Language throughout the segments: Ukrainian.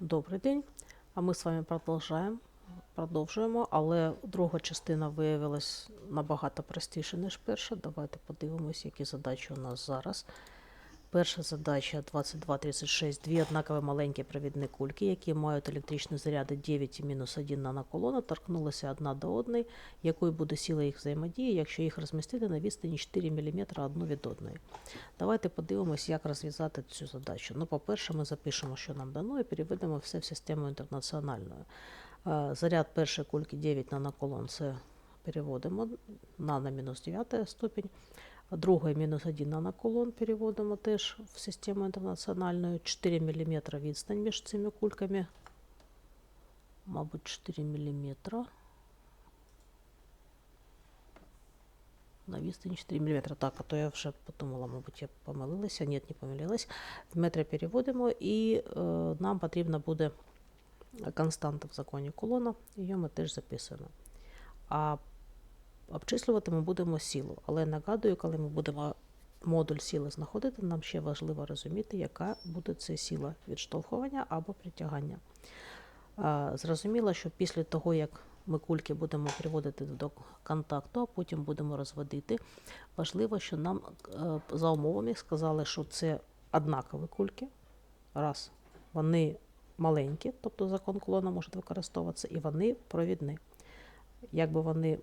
Добрий день. А ми з вами продовжуємо. Продовжуємо, але друга частина виявилась набагато простіше, ніж перша. Давайте подивимось, які задачі у нас зараз. Перша задача 2236. Дві однакові маленькі провідні кульки, які мають електричні заряди 9 і мінус 1 наноколона, торкнулися одна до одної, якою буде сила їх взаємодії, якщо їх розмістити на відстані 4 мм одну від одної. Давайте подивимось, як розв'язати цю задачу. Ну, по-перше, ми запишемо, що нам дано, і переведемо все в систему інтернаціональну. Е, Заряд першої кульки 9 наноколон, це переводимо на на мінус 9 ступінь. Другий мінус 1 наноколон переводимо теж в систему інтернаціональну. 4 мм відстань між цими кульками. Мабуть, 4 мм. На відстані 4 мм. Так, а то я вже подумала, мабуть, я помилилася. Ні, не помилилась. В метри переводимо, і е, нам потрібно буде константа в законі колона, її ми теж записуємо. А обчислювати ми будемо силу. Але нагадую, коли ми будемо модуль сили знаходити, нам ще важливо розуміти, яка буде це сила відштовхування або притягання. Зрозуміло, що після того, як ми кульки будемо приводити до контакту, а потім будемо розводити, важливо, що нам е, за умовами сказали, що це однакові кульки. Раз, вони маленькі, тобто закон колона може використовуватися, і вони провідні. Якби вони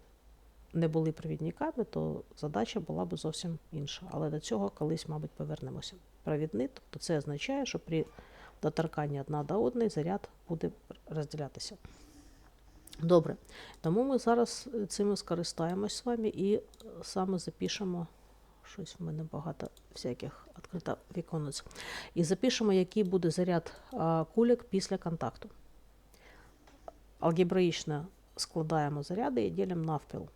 не були провідниками, то задача була б зовсім інша. Але до цього колись, мабуть, повернемося. Провідні, тобто це означає, що при доторканні одна до одної заряд буде розділятися. Добре, тому ми зараз цим скористаємось з вами і саме запишемо. Щось в мене багато всяких відкрита віконець. І запишемо, який буде заряд а, кульок після контакту. Алгебраїчно складаємо заряди і ділимо навпіл.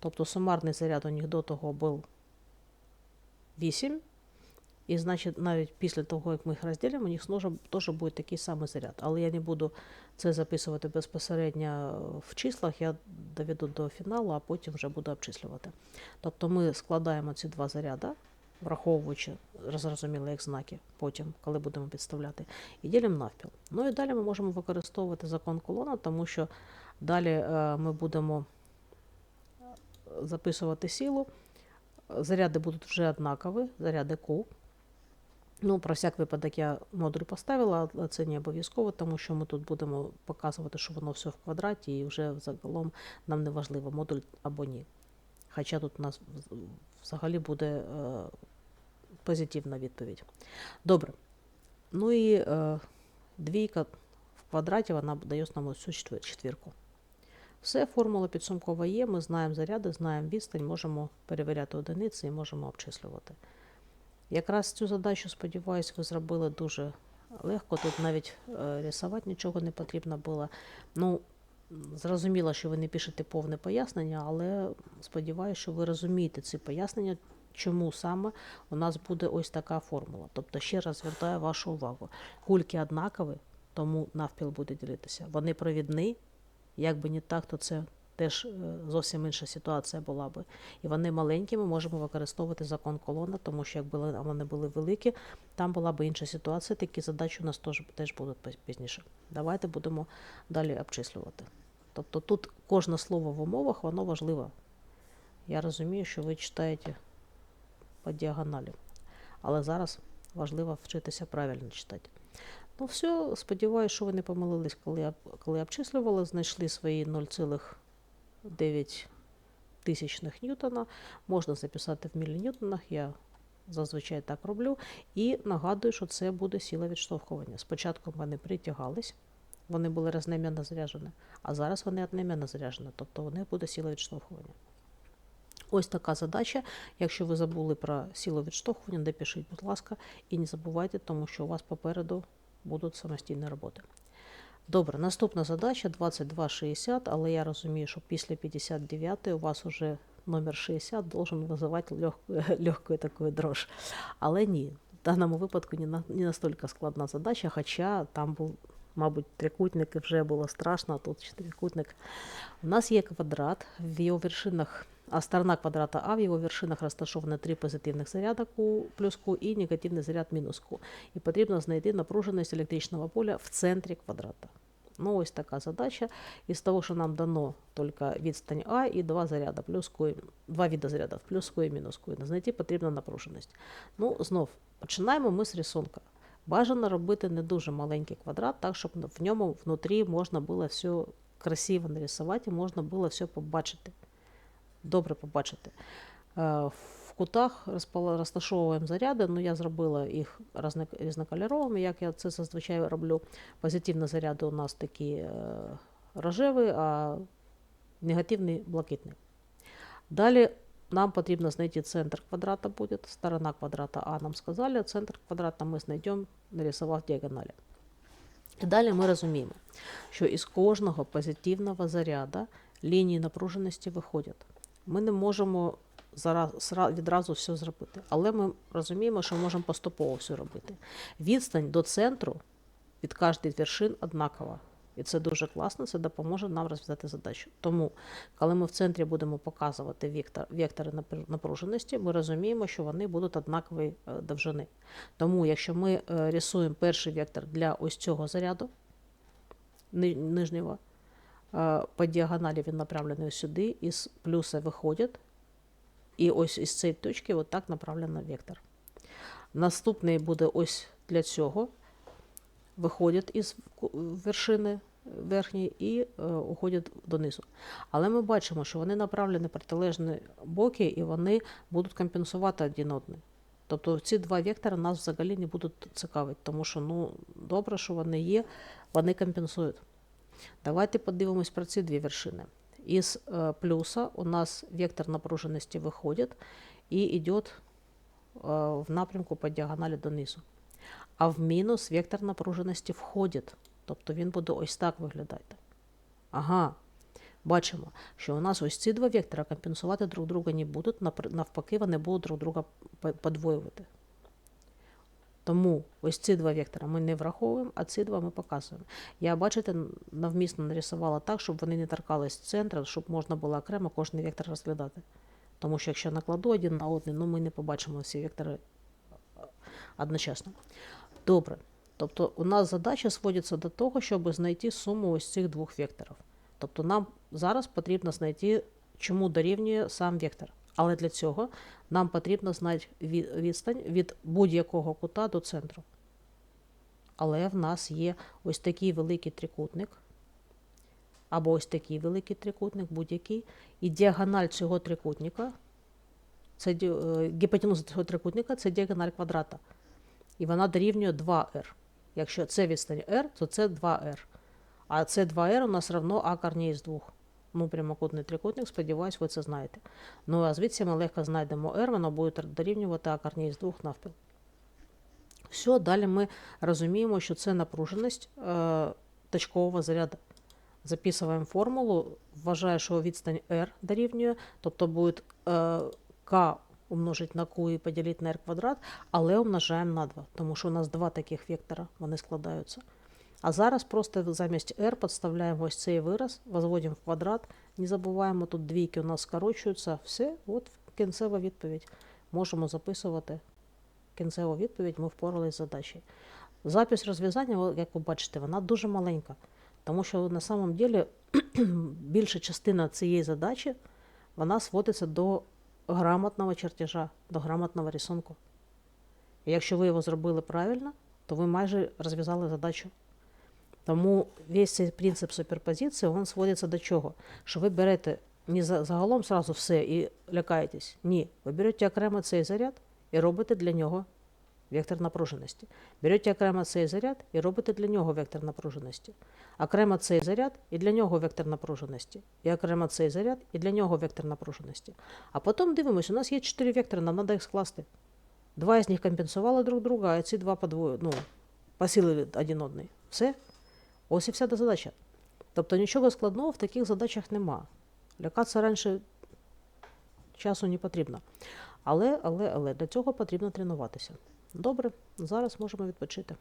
Тобто сумарний заряд у них до того був 8. І значить, навіть після того, як ми їх розділимо, у них теж буде такий самий заряд. Але я не буду це записувати безпосередньо в числах, я доведу до фіналу, а потім вже буду обчислювати. Тобто ми складаємо ці два заряди, враховуючи, зрозуміло, як знаки, потім, коли будемо підставляти, і ділимо навпіл. Ну і далі ми можемо використовувати закон колона, тому що далі е, ми будемо записувати силу. Заряди будуть вже однакові, заряди Q. Ну, про всяк випадок я модуль поставила, але це не обов'язково, тому що ми тут будемо показувати, що воно все в квадраті, і вже загалом нам не важливо, модуль або ні. Хоча тут у нас взагалі буде е, позитивна відповідь. Добре. Ну і е, двійка в квадраті вона дає нам цю четвірку. Все, формула підсумкова є, ми знаємо заряди, знаємо відстань, можемо перевіряти одиниці і можемо обчислювати. Якраз цю задачу, сподіваюся, ви зробили дуже легко. Тут навіть е, рисувати нічого не потрібно було. Ну, зрозуміло, що ви не пишете повне пояснення, але сподіваюся, що ви розумієте ці пояснення, чому саме у нас буде ось така формула. Тобто, ще раз звертаю вашу увагу. Кульки однакові, тому навпіл буде ділитися. Вони провідні, якби не так, то це теж е, зовсім інша ситуація була би. І вони маленькі, ми можемо використовувати закон колона, тому що якби вони були великі, там була б інша ситуація. Такі задачі у нас теж, теж будуть пізніше. Давайте будемо далі обчислювати. Тобто тут кожне слово в умовах, воно важливе. Я розумію, що ви читаєте по діагоналі. Але зараз важливо вчитися правильно читати. Ну, все, сподіваюся, що ви не помилились, коли, коли обчислювали, знайшли свої 0,9 тисячних ньютона. Можна записати в міліньютонах, я зазвичай так роблю. І нагадую, що це буде сила відштовхування. Спочатку вони притягались, вони були рознеменно заряджені, а зараз вони одноменно заряджені, тобто них буде сила відштовхування. Ось така задача. Якщо ви забули про силу відштовхування, допишіть, будь ласка, і не забувайте, тому що у вас попереду будуть самостійні роботи. Добре, наступна задача 2260, але я розумію, що після 59 у вас вже номер 60 должен визивати легкою, легкою дрож. Але ні, в даному випадку не, на, не настільки складна задача, хоча там був, мабуть, трикутник і вже було страшно, а тут чотирикутник. У нас є квадрат, в його вершинах а сторона квадрата А в его вершинах розташовано три позитивних заряда Q плюс Q і негативний заряд мінус Q. І потрібно знайти напруженість електричного поля в центрі квадрата. Ну, ось така задача. Із того, що нам дано тільки відстань А і два заряда, плюс Q, два види зарядів, плюс Q і мінус Q. Знайти потрібна напруженість. Ну, знов, починаємо ми з рисунка. Бажано робити не дуже маленький квадрат, так, щоб в ньому внутрі можна було все красиво нарисувати, можна було все побачити. Добре побачити. Е, В кутах розташовуємо заряди. Ну, я зробила їх різнокольоровими, як я це зазвичай роблю. Позитивні заряди у нас такі е, рожеві, а негативний блакитний. Далі нам потрібно знайти центр квадрата буде. Сторона квадрата А нам сказали, центр квадрата ми знайдемо, нарисував діагоналі. І далі ми розуміємо, що із кожного позитивного заряда лінії напруженості виходять. Ми не можемо зараз відразу все зробити, але ми розуміємо, що можемо поступово все робити. Відстань до центру від кожної вершин однакова. І це дуже класно, це допоможе нам розв'язати задачу. Тому, коли ми в центрі будемо показувати вектор, вектори напруженості, ми розуміємо, що вони будуть однакової е, довжини. Тому, якщо ми е, рисуємо перший вектор для ось цього заряду нижнього, по діагоналі він направлений сюди, із плюса виходить, і ось із цієї точки отак направлено вектор. Наступний буде ось для цього, виходять із вершини верхньої і е, уходять донизу. Але ми бачимо, що вони направлені протилежні боки і вони будуть компенсувати один одний. Тобто ці два вектори нас взагалі не будуть цікавити, тому що ну, добре, що вони є, вони компенсують. Давайте подивимось про ці дві вершини. Із е, плюса у нас вектор напруженості виходить і йде е, в напрямку по діагоналі донизу. А в мінус вектор напруженості входить. Тобто він буде ось так виглядати. Ага. Бачимо, що у нас ось ці два вектора компенсувати друг друга не будуть, навпаки, вони будуть друг друга подвоювати. Тому ось ці два вектора ми не враховуємо, а ці два ми показуємо. Я, бачите, н- навмисно нарисувала так, щоб вони не торкались центру, щоб можна було окремо кожний вектор розглядати. Тому що якщо накладу один на один, ну ми не побачимо всі вектори одночасно. Добре. Тобто у нас задача зводиться до того, щоб знайти суму ось цих двох векторів. Тобто нам зараз потрібно знайти, чому дорівнює сам вектор. Але для цього нам потрібно знати відстань від будь-якого кута до центру. Але в нас є ось такий великий трикутник, або ось такий великий трикутник, будь-який, і діагональ цього трикутника, це е, гіпотенуза цього трикутника, це діагональ квадрата. І вона дорівнює 2r. Якщо це відстань r, то це 2r. А це 2r у нас равно а корній з 2. Ну, прямокутний трикутник, сподіваюсь, ви це знаєте. Ну, а звідси ми легко знайдемо r, воно буде дорівнювати а корній з 2 навпіл. Все, далі ми розуміємо, що це напруженість е, точкового заряду. Записуємо формулу, вважаю, що відстань r дорівнює, тобто буде е, k умножить на q і поділити на r квадрат, але умножаємо на 2, тому що у нас два таких вектора, вони складаються. А зараз просто замість r підставляємо ось цей вираз, возводимо в квадрат, не забуваємо, тут двійки у нас скорочуються, все, от кінцева відповідь. Можемо записувати кінцеву відповідь, ми впоралися з задачею. Запис розв'язання, як ви бачите, вона дуже маленька, тому що на самом деле більша частина цієї задачі вона сводиться до грамотного чертежа, до грамотного рисунку. І якщо ви його зробили правильно, то ви майже розв'язали задачу. Тому весь цей принцип суперпозиції він сводиться до чого? Що ви берете не загалом сразу все і лякаєтесь. Ні, ви берете окремо цей заряд і робите для нього вектор напруженості. Берете окремо цей заряд і робите для нього вектор напруженості. Окремо цей заряд і для нього вектор напруженості. І окремо цей заряд і для нього вектор напруженості. А потім дивимося, у нас є чотири вектори, нам треба їх скласти. Два з них компенсували друг друга, а ці два подвою, ну, посилили один одний. Все. Ось і вся та задача. Тобто нічого складного в таких задачах нема. Лякатися раніше часу не потрібно. Але, але, але для цього потрібно тренуватися. Добре, зараз можемо відпочити.